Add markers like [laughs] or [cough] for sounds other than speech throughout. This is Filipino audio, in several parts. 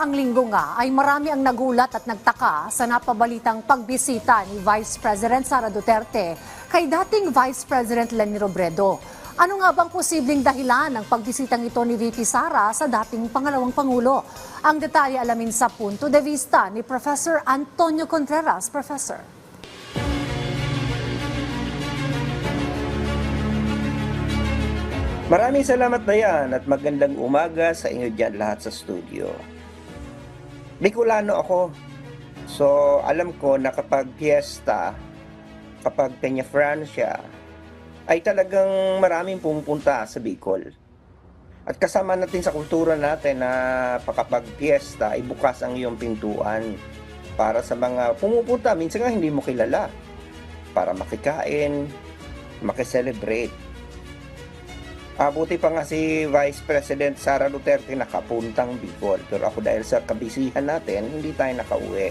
Nakaraang linggo nga ay marami ang nagulat at nagtaka sa napabalitang pagbisita ni Vice President Sara Duterte kay dating Vice President Leni Robredo. Ano nga bang posibleng dahilan ng pagbisitang ito ni VP Sara sa dating pangalawang pangulo? Ang detalye alamin sa punto de vista ni Professor Antonio Contreras. Professor. Maraming salamat na yan at magandang umaga sa inyo dyan lahat sa studio. Bicolano ako. So, alam ko na kapag piyesta, kapag Peña Francia, ay talagang maraming pumupunta sa Bicol. At kasama natin sa kultura natin na kapag piyesta, ay bukas ang iyong pintuan para sa mga pumupunta. Minsan nga hindi mo kilala. Para makikain, makiselebrate. Abuti pa nga si Vice President Sara Duterte nakapuntang Bicol. Pero ako dahil sa kabisihan natin, hindi tayo nakauwi.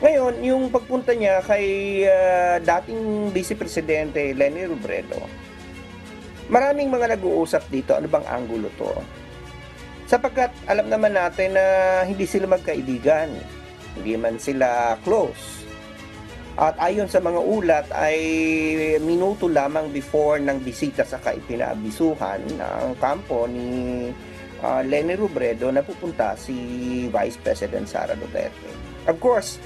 Ngayon, yung pagpunta niya kay ah, dating Vice Presidente Leni Robredo, maraming mga nag-uusap dito, ano bang anggulo to? Sapagkat alam naman natin na hindi sila magkaibigan. Hindi man sila close. At ayon sa mga ulat ay minuto lamang before ng bisita sa kaipinaabisuhan ng kampo ni ah, Leni Robredo na pupunta si Vice President Sara Duterte. Of course,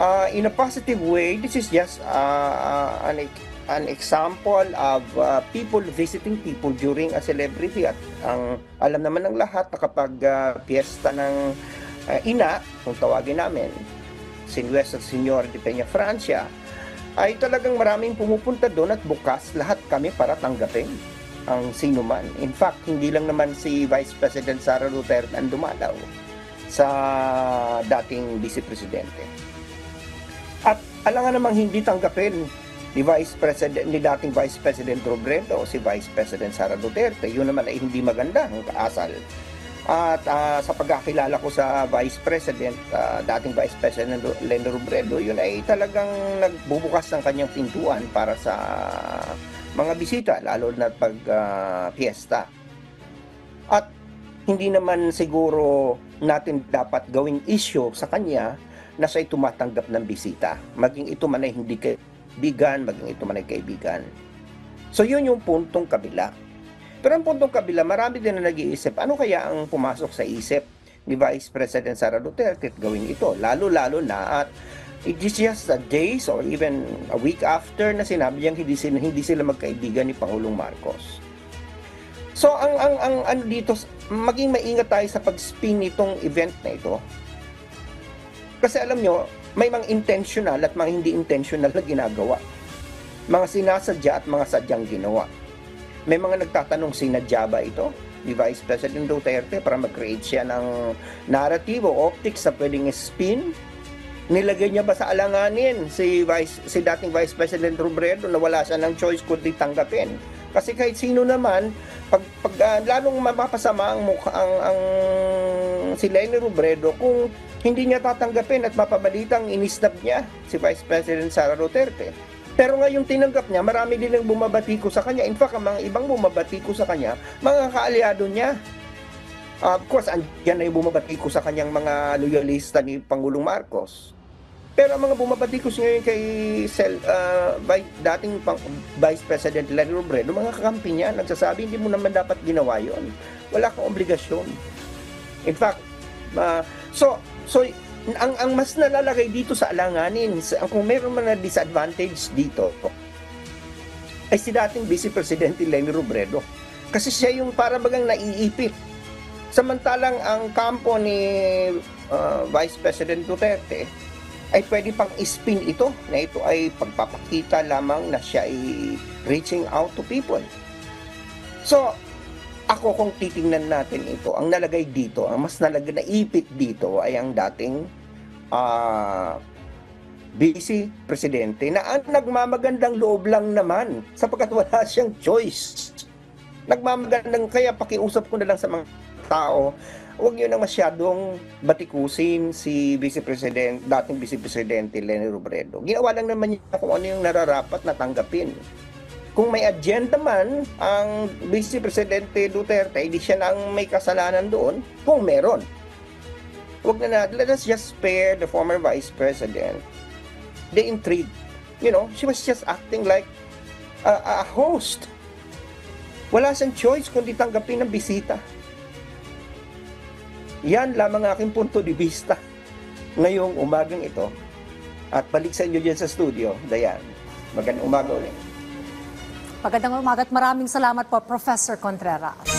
uh, in a positive way, this is just uh, an, an example of uh, people visiting people during a celebrity at ang alam naman ng lahat na kapag uh, piyesta ng uh, ina, kung tawagin namin, si Nuestra Senyor de Peña Francia, ay talagang maraming pumupunta doon at bukas lahat kami para tanggapin ang sino man. In fact, hindi lang naman si Vice President Sara Duterte ang dumalaw sa dating Vice Presidente. At alangan namang hindi tanggapin ni Vice President ni dating Vice President Robredo si Vice President Sara Duterte. Yun naman ay hindi maganda ang kaasal. At ah, sa pagkakilala ko sa Vice President, ah, dating Vice President Leni Robredo, yun ay talagang nagbubukas ng kanyang pintuan para sa mga bisita, lalo na pag ah, piyesta. At hindi naman siguro natin dapat gawing issue sa kanya na siya'y tumatanggap ng bisita. Maging ito man ay hindi kaibigan, maging ito man ay kaibigan. So yun yung puntong kabila. Pero ang puntong kabila, marami din na nag-iisip, ano kaya ang pumasok sa isip ni Vice President Sara Duterte at gawin ito? Lalo-lalo na at it is just a days or even a week after na sinabi niyang hindi sila, hindi sila magkaibigan ni Pangulong Marcos. So ang ang ang ano dito maging maingat tayo sa pag-spin nitong event na ito. Kasi alam nyo, may mga intentional at mga hindi intentional na ginagawa. Mga sinasadya at mga sadyang ginawa. May mga nagtatanong sinadya ba ito ni Vice President Duterte para mag-create siya ng narrative o optics sa pwedeng spin? Nilagay niya ba sa alanganin si Vice si dating Vice President Robredo na wala siya ng choice kundi tanggapin? Kasi kahit sino naman, pag, pag ah, lalong mapapasama ang mukha ang, ang si Lenny Robredo kung hindi niya tatanggapin at mapabalitang inisnab niya si Vice President Sara Duterte. Pero ngayong tinanggap niya, marami din ang bumabati ko sa kanya. In fact, ang mga ibang bumabati ko sa kanya, mga kaalyado niya. Of course, andyan na yung bumabati ko sa kanyang mga loyalista ni Pangulong Marcos. Pero ang mga bumabati ko ngayon kay Sel, uh, by, dating pang, Vice President Lenny Robredo, mga kakampi niya, nagsasabi, hindi mo naman dapat ginawa yon. Wala kang obligasyon. In fact, uh, so, so, ang, ang mas nalalagay dito sa alanganin, sa, kung meron man na disadvantage dito, ay si dating Vice Presidente Lenny Robredo. Kasi siya yung para bagang naiipit. Samantalang ang kampo ni uh, Vice President Duterte ay pwede pang spin ito na ito ay pagpapakita lamang na siya ay reaching out to people. So, ako kung titingnan natin ito, ang nalagay dito, ang mas nalagay na ipit dito ay ang dating ah vice presidente na ang nagmamagandang loob lang naman sapagkat wala [laughs] siyang choice. Nagmamagandang kaya pakiusap ko na lang sa mga tao, huwag niyo na masyadong batikusin si Vice President, dating Vice Presidente Leni Robredo. Ginawa lang naman niya kung ano yung nararapat na tanggapin. Kung may agenda man ang Vice Presidente Duterte, hindi siya na ang may kasalanan doon kung meron. wag na natin, let us just spare the former Vice President the intrigue. You know, she was just acting like a, a host. Wala siyang choice kundi tanggapin ng bisita. Yan lamang aking punto de vista ngayong umagang ito. At balik sa inyo dyan sa studio, Dayan. Magandang umaga ulit. Magandang umaga at maraming salamat po, Professor Contreras.